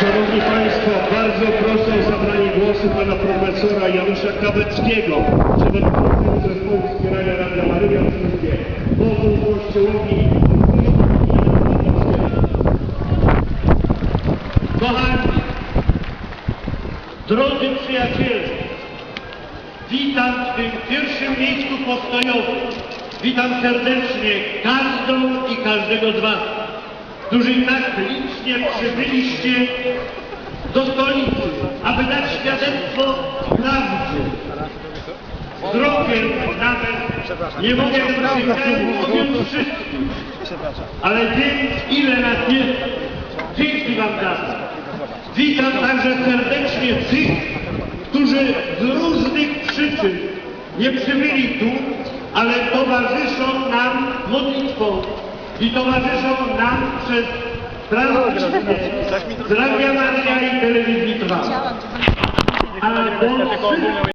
Szanowni Państwo, bardzo proszę o zabranie głosu pana profesora Janusza Kaweckiego, przewodniczącego zespołu wspierania Radia Maryja w służbie Bogu, Kościołowi Kochani, drodzy przyjaciele, witam w tym pierwszym miejscu postojowym. Witam serdecznie każdą i każdego z Was, którzy tak licznie przybyliście do stolicy, aby dać świadectwo prawdy. Wzrokiem nawet nie mogę przyjechać objąć wszystkich, ale wiem, ile nas jest. Dzięki Wam za. Witam także serdecznie tych, którzy z różnych przyczyn nie przybyli tu, ale towarzyszą nam modlitwą i towarzyszą nam przez transmisję z Radia Maria i Telewizji Trwam. A do wszystkich